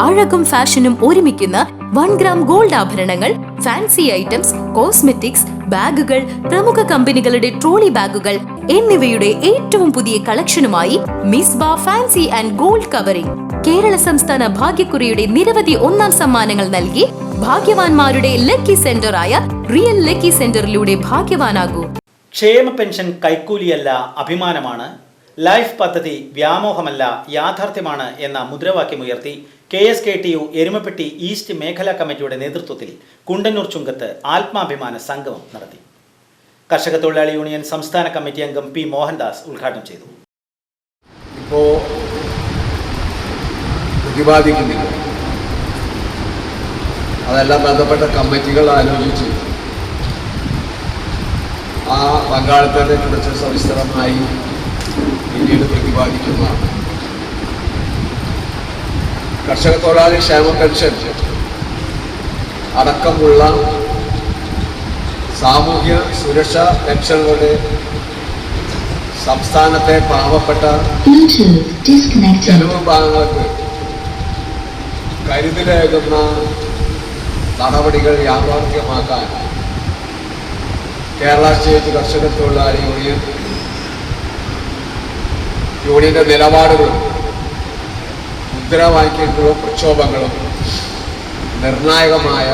അഴകും ഫാഷനും ഒരുമിക്കുന്ന one gram gold ആഭരണങ്ങൾ ഫാൻസി ഐറ്റംസ് കോസ്മെറ്റിക്സ് ബാഗുകൾ പ്രമുഖ കമ്പനികളുടെ ട്രോളി ബാഗുകൾ എന്നിവയുടെ ഏറ്റവും പുതിയ കളക്ഷനുമായി മിസ് ബാ fancy and gold covering. Kerala സംസ്ഥാന ഭാഗ്യക്കുറിയുടെ നിരവധി ഒന്നാം സമ്മാനങ്ങൾ നൽകി ഭാഗ്യവാന്മാരുടെ ലക്കി സെന്ററായ റിയൽ ലക്കി സെന്ററിലൂടെ ഭാഗ്യവാനാകൂ. ക്ഷേമ പെൻഷൻ കൈക്കൂലിയല്ല അഭിമാനമാണ്. ലൈഫ് പദ്ധതി വ്യാമോഹമല്ല യാഥാർത്ഥ്യമാണ് എന്ന മുദ്രാവാക്യമുയർത്തി K S K T U Erumapetty east മേഖലാ കമ്മിറ്റിയുടെ നേതൃത്വത്തിൽ കുണ്ടന്നൂർ ചുങ്കത്ത് ആത്മാഭിമാന സംഗമം നടത്തി. കർഷക തൊഴിലാളി യൂണിയൻ സംസ്ഥാന കമ്മിറ്റി അംഗം പി മോഹൻദാസ് ഉദ്ഘാടനം ചെയ്തു. പ്രതിപാദിക്കുന്നില്ല അതെല്ലാം ബന്ധപ്പെട്ട കമ്മിറ്റികൾ ആലോചിച്ച് ആ പങ്കാളിത്തത്തെ കുറിച്ച് സവിസ്തരമായി പിന്നീട് പ്രതിപാദിക്കുന്നതാണ്. കർഷക തൊഴിലാളി ക്ഷേമ പെൻഷൻ അടക്കമുള്ള സാമൂഹ്യ സുരക്ഷാ പെൻഷനുകളുടെ സംസ്ഥാനത്തെ പാവപ്പെട്ട. ചെലവ് ഭാഗങ്ങൾക്ക് കരുതലേകുന്ന നടപടികൾ യാഥാർത്ഥ്യമാക്കാൻ കേരള സ്റ്റേറ്റ് കർഷക തൊഴിലാളി യൂണിയൻ യൂണിയന്റെ നിലപാടുകളും മുദ്രാവാക്യങ്ങളും പ്രക്ഷോഭങ്ങളും നിർണായകമായ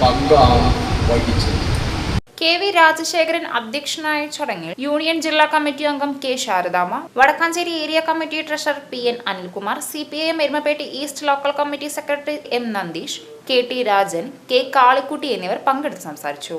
പങ്കാണ് വഹിച്ചത്. കെ വി രാജശേഖരൻ അധ്യക്ഷനായ ചടങ്ങിൽ യൂണിയൻ ജില്ലാ കമ്മിറ്റി അംഗം K Sharadama Vadakkanchery area committee treasurer P N Anilkumar C P I M Erumapetty east local committee secretary M Nandeesh K T Rajan K Kalikutty എന്നിവർ പങ്കെടുത്ത് സംസാരിച്ചു.